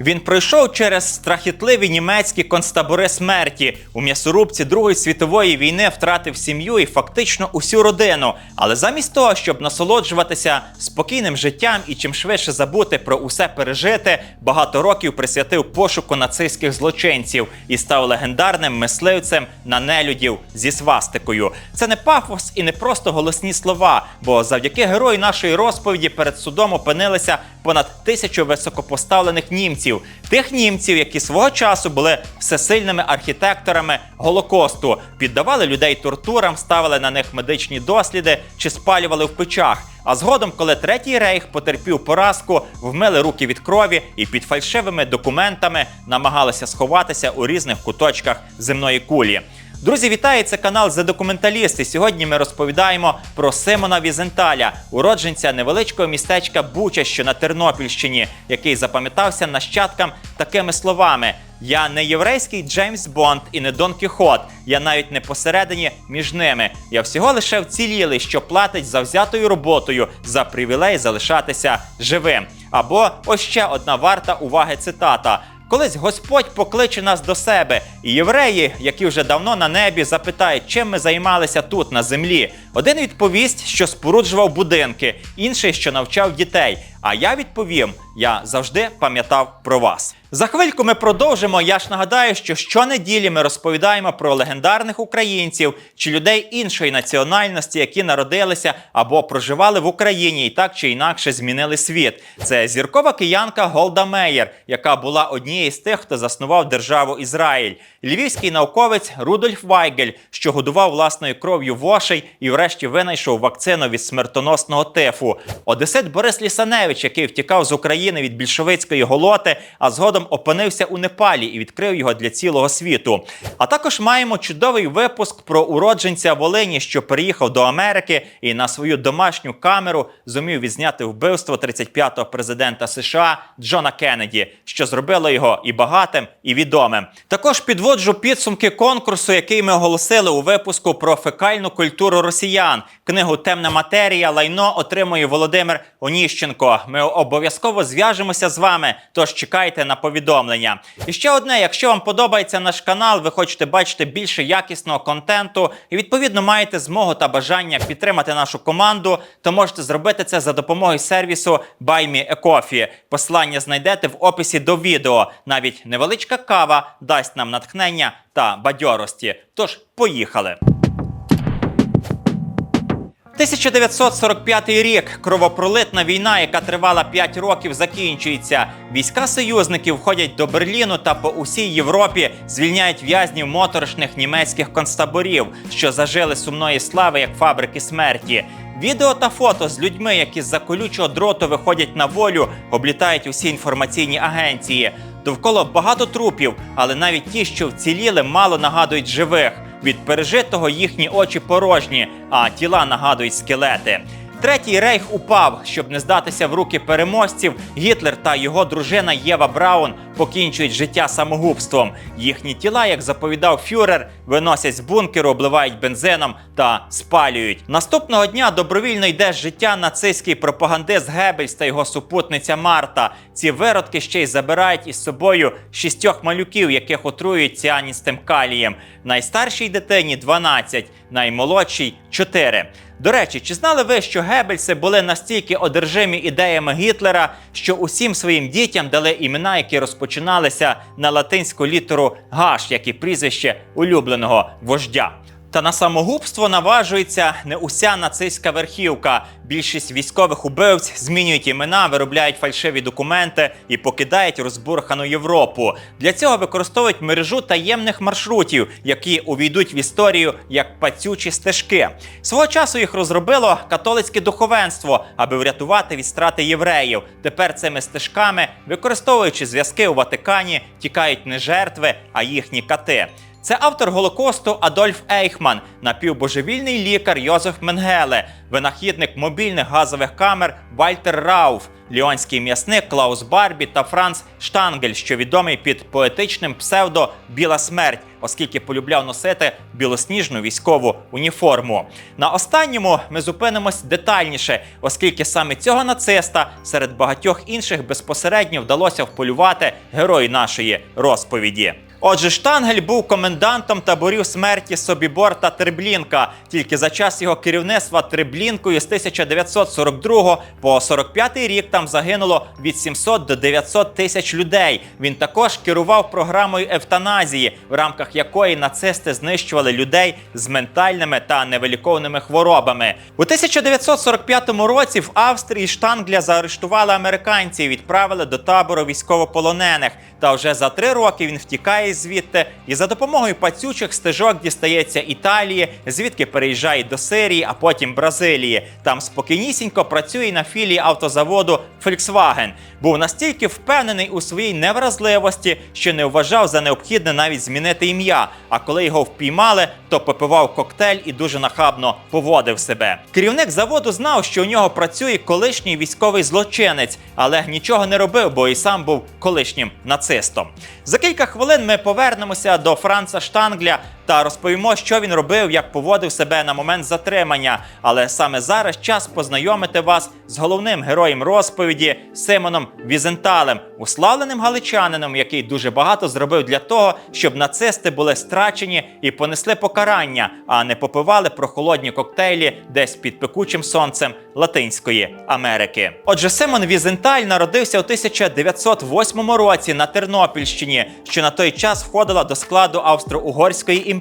Він пройшов через страхітливі німецькі концтабори смерті. У м'ясорубці Другої світової війни втратив сім'ю і фактично усю родину. Але замість того, щоб насолоджуватися спокійним життям і чим швидше забути про усе пережите, багато років присвятив пошуку нацистських злочинців і став легендарним мисливцем на нелюдів зі свастикою. Це не пафос і не просто голосні слова, бо завдяки герою нашої розповіді перед судом опинилися понад тисячу високопоставлених німців, тих німців, які свого часу були всесильними архітекторами Голокосту, піддавали людей тортурам, ставили на них медичні досліди чи спалювали в печах. А згодом, коли третій рейх потерпів поразку, вмили руки від крові і під фальшивими документами намагалися сховатися у різних куточках земної кулі. Друзі, вітаю! Це канал «The Документаліст» і Сьогодні ми розповідаємо про Симона Візенталя, уродженця невеличкого містечка Буча, що на Тернопільщині, який запам'ятався нащадкам такими словами: Я не єврейський Джеймс Бонд і не Дон Кіхот. Я навіть не посередині між ними. Я всього лише вцілілий, що платить завзятою роботою за привілей залишатися живим. Або ось ще одна варта уваги цитата. Колись Господь покличе нас до себе, і євреї, які вже давно на небі, запитають, чим ми займалися тут, на землі. Один відповість, що споруджував будинки, інший, що навчав дітей. А я відповім: я завжди пам'ятав про вас. За хвильку ми продовжимо. Я ж нагадаю, що щонеділі ми розповідаємо про легендарних українців чи людей іншої національності, які народилися або проживали в Україні і так чи інакше змінили світ. Це зіркова киянка Голда Меєр, яка була однією з тих, хто заснував державу Ізраїль. Львівський науковець Рудольф Вайгель, що годував власною кров'ю вошей і врешті винайшов вакцину від смертоносного тифу. Одесит Борис Лісаневич, який втікав з України від більшовицької голоти, а згодом опинився у Непалі і відкрив його для цілого світу. А також маємо чудовий випуск про уродженця Волині, що переїхав до Америки і на свою домашню камеру зумів відзняти вбивство 35-го президента США Джона Кеннеді, що зробило його і багатим, і відомим. Також підводжу підсумки конкурсу, який ми оголосили у випуску про фекальну культуру росіян. Книгу Темна матерія лайно отримує Володимир Оніщенко. Ми обов'язково зв'яжемося з вами. Тож чекайте на повідомлення. І ще одне: якщо вам подобається наш канал, ви хочете бачити більше якісного контенту і відповідно маєте змогу та бажання підтримати нашу команду, то можете зробити це за допомогою сервісу BuyMeACoffee. Посилання знайдете в описі до відео. Навіть невеличка кава дасть нам натхнення та бадьорості. Тож поїхали. 1945 рік кровопролитна війна, яка тривала 5 років, закінчується. Війська союзників входять до Берліну та по усій Європі звільняють в'язнів моторошних німецьких концтаборів, що зажили сумної слави як фабрики смерті. Відео та фото з людьми, які з-за колючого дроту виходять на волю, облітають усі інформаційні агенції. Довкола багато трупів, але навіть ті, що вціліли, мало нагадують живих. Від пережитого їхні очі порожні, а тіла нагадують скелети. Третій рейх упав, щоб не здатися в руки переможців. Гітлер та його дружина Єва Браун покінчують життя самогубством. Їхні тіла, як заповідав фюрер, виносять з бункеру, обливають бензином та спалюють. Наступного дня добровільно йде з життя нацистський пропагандист Геббельс та його супутниця Марта. Ці виродки ще й забирають із собою шістьох малюків, яких отруюють ціаністим калієм. Найстаршій дитині 12, наймолодшій 4. До речі, чи знали ви, що Геббельси були настільки одержимі ідеями Гітлера, що усім своїм дітям дали імена, які розпочиналися на латинську літеру Гаш, як і прізвище улюбленого вождя? Та на самогубство наважується не уся нацистська верхівка. Більшість військових убивць змінюють імена, виробляють фальшиві документи і покидають розбурхану Європу. Для цього використовують мережу таємних маршрутів, які увійдуть в історію як пацючі стежки. Свого часу їх розробило католицьке духовенство, аби врятувати від страти євреїв. Тепер цими стежками, використовуючи зв'язки у Ватикані, тікають не жертви, а їхні кати. Це автор Голокосту Адольф Ейхман, напівбожевільний лікар Йозеф Менгеле, винахідник мобільних газових камер Вальтер Рауф, ліонський м'ясник Клаус Барбі та Франц Штангель, що відомий під поетичним псевдо Біла смерть, оскільки полюбляв носити білосніжну військову уніформу. На останньому ми зупинимось детальніше, оскільки саме цього нациста серед багатьох інших безпосередньо вдалося вполювати герої нашої розповіді. Отже, Штангель був комендантом таборів смерті Собібор та Треблінка. Тільки за час його керівництва Треблінкою з 1942 по 45 рік там загинуло від 700 до 900 тисяч людей. Він також керував програмою евтаназії, в рамках якої нацисти знищували людей з ментальними та невиліковними хворобами. У 1945 році в Австрії Штангля заарештували американці і відправили до табору військовополонених. Та вже за три роки він втікає звідти і за допомогою пацючих стежок дістається Італії, звідки переїжджає до Сирії, а потім Бразилії. Там спокійнісінько працює на філії автозаводу Volkswagen. Був настільки впевнений у своїй невразливості, що не вважав за необхідне навіть змінити ім'я. А коли його впіймали, то попивав коктейль і дуже нахабно поводив себе. Керівник заводу знав, що у нього працює колишній військовий злочинець, але нічого не робив, бо і сам був колишнім нацистом. За кілька хвилин ми повернемося до Франца Штангля та розповімо, що він робив, як поводив себе на момент затримання. Але саме зараз час познайомити вас з головним героєм розповіді Симоном Візенталем, уславленим галичанином, який дуже багато зробив для того, щоб нацисти були страчені і понесли покарання, а не попивали прохолодні коктейлі десь під пекучим сонцем Латинської Америки. Отже, Симон Візенталь народився у 1908 році на Тернопільщині, що на той час входила до складу Австро-Угорської імперії.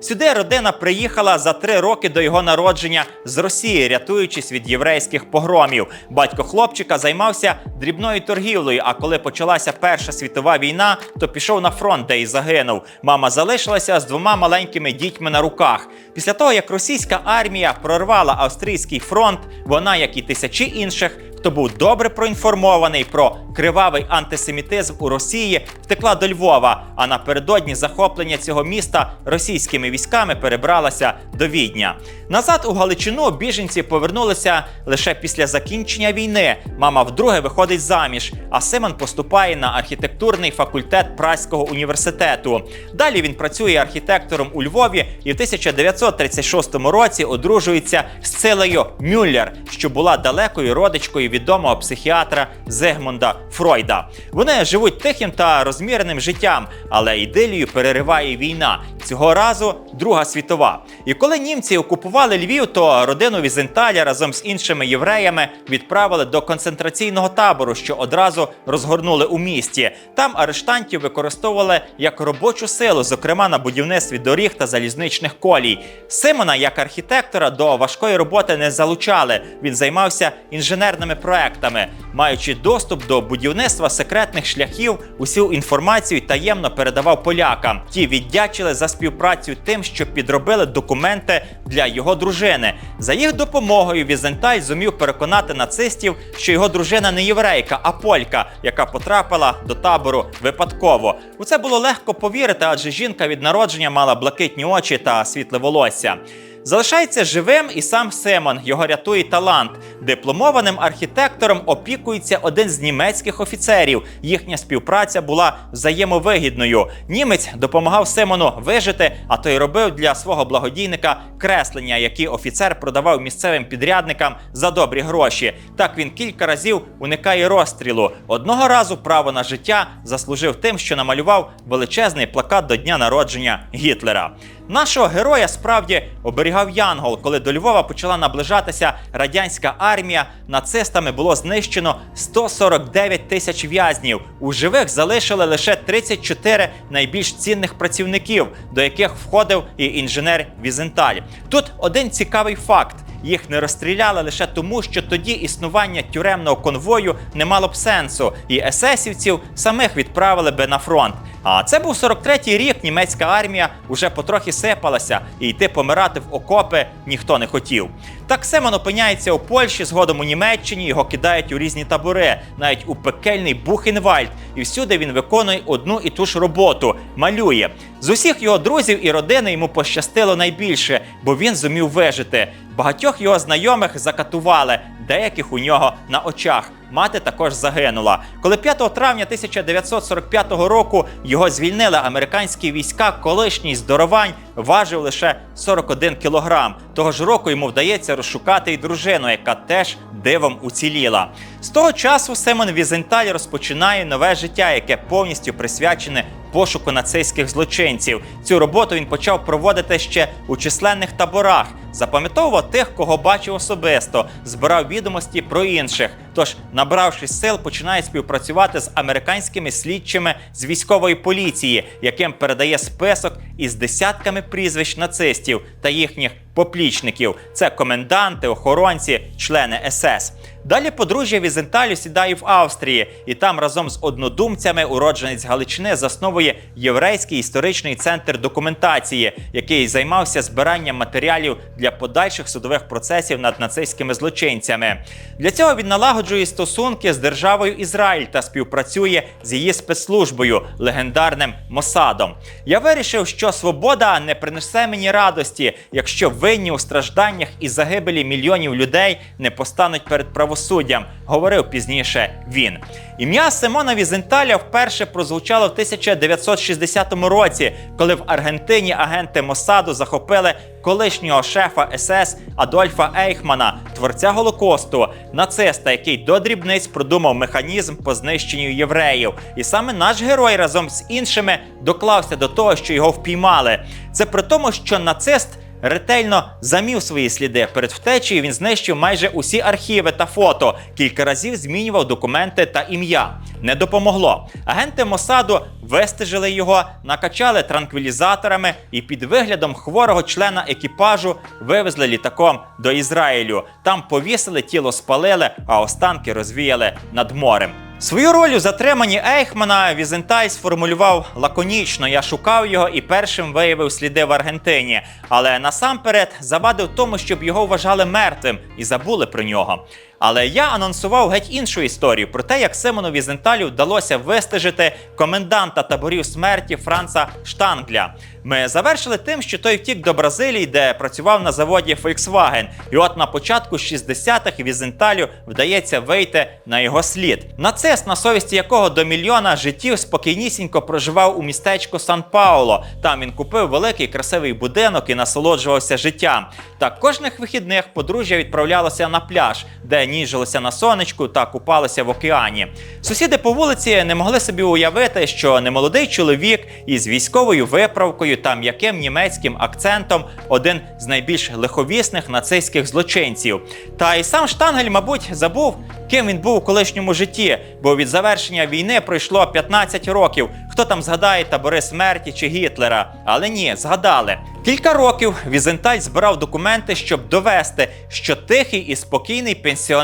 Сюди родина приїхала за три роки до його народження з Росії, рятуючись від єврейських погромів. Батько хлопчика займався дрібною торгівлею. А коли почалася Перша світова війна, то пішов на фронт, де й загинув. Мама залишилася з двома маленькими дітьми на руках. Після того, як російська армія прорвала австрійський фронт, вона, як і тисячі інших, хто був добре проінформований про кривавий антисемітизм у Росії, втекла до Львова. А напередодні захоплення цього міста російськими військами перебралася до Відня. Назад у Галичину біженці повернулися лише після закінчення війни. Мама вдруге виходить заміж, а Симон поступає на архітектурний факультет Праського університету. Далі він працює архітектором у Львові і в 1936 році одружується з Цилею Мюллер, що була далекою родичкою відомого психіатра Зигмунда Фройда. Вони живуть тихим та розміреним життям, але ідилію перериває війна. Цього разу Друга світова. І коли німці окупували Львів, то родину Візенталя разом з іншими євреями відправили до концентраційного табору, що одразу розгорнули у місті. Там арештантів використовували як робочу силу, зокрема на будівництві доріг та залізничних колій. Симона як архітектора до важкої роботи не залучали. Він займався інженерними проектами, маючи доступ до будівництва секретних шляхів, усю інформацію таємно передавав полякам. Ті віддячили за співпрацю тим, що підробили документи для його дружини. За їх допомогою Візенталь зумів переконати нацистів, що його дружина не єврейка, а полька, яка потрапила до табору випадково. У це було легко повірити, адже жінка від народження мала блакитні очі та світле волосся. Залишається живим і сам Симон, його рятує талант. Дипломованим архітектором опікується один з німецьких офіцерів. Їхня співпраця була взаємовигідною. Німець допомагав Симону вижити, а той робив для свого благодійника креслення, які офіцер продавав місцевим підрядникам за добрі гроші. Так він кілька разів уникає розстрілу. Одного разу право на життя заслужив тим, що намалював величезний плакат до дня народження Гітлера. Нашого героя справді оберігав Янгол, коли до Львова почала наближатися радянська армія. Нацистами було знищено 149 тисяч в'язнів. У живих залишили лише 34 найбільш цінних працівників, до яких входив і інженер Візенталь. Тут один цікавий факт. Їх не розстріляли лише тому, що тоді існування тюремного конвою не мало б сенсу, і есесівців самих відправили би на фронт. А це був 43-й рік. Німецька армія уже потрохи сипалася, і йти помирати в окопи ніхто не хотів. Так Семен опиняється у Польщі, згодом у Німеччині його кидають у різні табори, навіть у пекельний Бухенвальд. І всюди він виконує одну і ту ж роботу малює. З усіх його друзів і родини йому пощастило найбільше, бо він зумів вижити. Багатьох його знайомих закатували, деяких у нього на очах. Мати також загинула. Коли 5 травня 1945 року його звільнили американські війська, колишній здоровань важив лише 41 кілограм. Того ж року йому вдається розшукати й дружину, яка теж дивом уціліла. З того часу Семен Візенталь розпочинає нове життя, яке повністю присвячене пошуку нацистських злочинців. Цю роботу він почав проводити ще у численних таборах, запам'ятовував тих, кого бачив особисто, збирав відомості про інших. Тож, набравшись сил, починає співпрацювати з американськими слідчими з військової поліції, яким передає список із десятками прізвищ нацистів та їхніх поплічників. Це коменданти, охоронці, члени СС. Далі подружжя Візенталю сідає в Австрії, і там разом з однодумцями уродженець Галичини засновує єврейський історичний центр документації, який займався збиранням матеріалів для подальших судових процесів над нацистськими злочинцями. Для цього він налагоджує стосунки з державою Ізраїль та співпрацює з її спецслужбою легендарним Мосадом. Я вирішив, що свобода не принесе мені радості, якщо винні у стражданнях і загибелі мільйонів людей не постануть перед правосуддям, говорив пізніше він. Ім'я Симона Візенталя вперше прозвучало в 1960 році, коли в Аргентині агенти Мосаду захопили колишнього шефа СС Адольфа Ейхмана, творця Голокосту, нациста, який до дрібниць продумав механізм по знищенню євреїв. І саме наш герой разом з іншими доклався до того, що його впіймали. Це при тому, що нацист ретельно замів свої сліди. Перед втечею він знищив майже усі архіви та фото, кілька разів змінював документи та ім'я. Не допомогло. Агенти Мосаду вистежили його, накачали транквілізаторами і під виглядом хворого члена екіпажу вивезли літаком до Ізраїлю. Там повісили, тіло спалили, а останки розвіяли над морем. Свою роль у затриманні Ейхмана Візентай сформулював лаконічно. Я шукав його і першим виявив сліди в Аргентині. Але насамперед завадив тому, щоб його вважали мертвим і забули про нього. Але я анонсував геть іншу історію про те, як Симону Візенталю вдалося вистежити коменданта таборів смерті Франца Штангля. Ми завершили тим, що той втік до Бразилії, де працював на заводі Volkswagen. І от на початку 60-х Візенталю вдається вийти на його слід. Нацист, на совісті якого до мільйона життів спокійнісінько проживав у містечку Сан-Пауло. Там він купив великий красивий будинок і насолоджувався життям. Так кожних вихідних подружжя відправлялося на пляж, де ніжилося на сонечку та купалося в океані. Сусіди по вулиці не могли собі уявити, що немолодий чоловік із військовою виправкою та м'яким німецьким акцентом один з найбільш лиховісних нацистських злочинців. Та й сам Штангель, мабуть, забув, ким він був у колишньому житті, бо від завершення війни пройшло 15 років. Хто там згадає табори смерті чи Гітлера? Але ні, згадали. Кілька років Візенталь збирав документи, щоб довести, що тихий і спокійний пенсіонер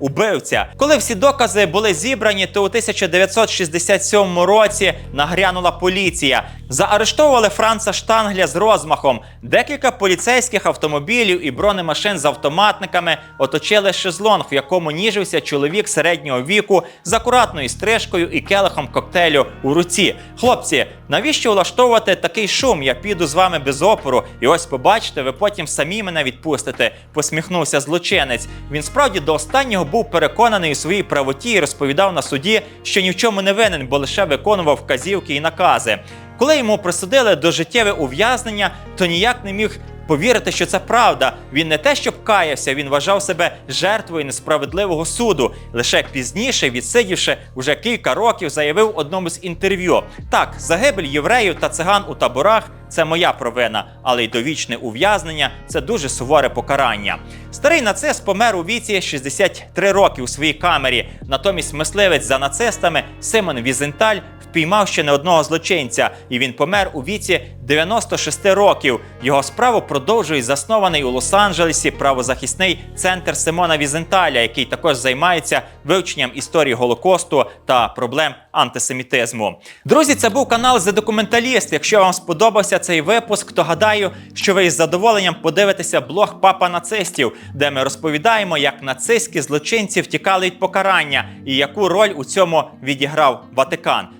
убивця. Коли всі докази були зібрані, то у 1967 році нагрянула поліція. Заарештовували Франца Штангля з розмахом. Декілька поліцейських автомобілів і бронемашин з автоматниками оточили шезлонг, в якому ніжився чоловік середнього віку з акуратною стрижкою і келихом коктейлю у руці. Хлопці, навіщо влаштовувати такий шум? Я піду з вами без опору, і ось побачите, ви потім самі мене відпустите. Посміхнувся злочинець. Він справді до останнього був переконаний у своїй правоті і розповідав на суді, що ні в чому не винен, бо лише виконував вказівки і накази. Коли йому присудили дожиттєве ув'язнення, то ніяк не міг повірити, що це правда. Він не те, щоб каявся, він вважав себе жертвою несправедливого суду. Лише пізніше, відсидівши уже кілька років, заявив одному з інтерв'ю: так, загибель євреїв та циган у таборах. Це моя провина, але й довічне ув'язнення це дуже суворе покарання. Старий нацист помер у віці 63 роки у своїй камері. Натомість мисливець за нацистами Симон Візенталь впіймав ще не одного злочинця, і він помер у віці 96 років. Його справу продовжує заснований у Лос-Анджелесі правозахисний центр Симона Візенталя, який також займається вивченням історії Голокосту та проблем антисемітизму. Друзі, це був канал The Документаліст. Якщо вам сподобався цей випуск, то гадаю, що ви із задоволенням подивитеся блог Папа нацистів, де ми розповідаємо, як нацистські злочинці втікали від покарання і яку роль у цьому відіграв Ватикан.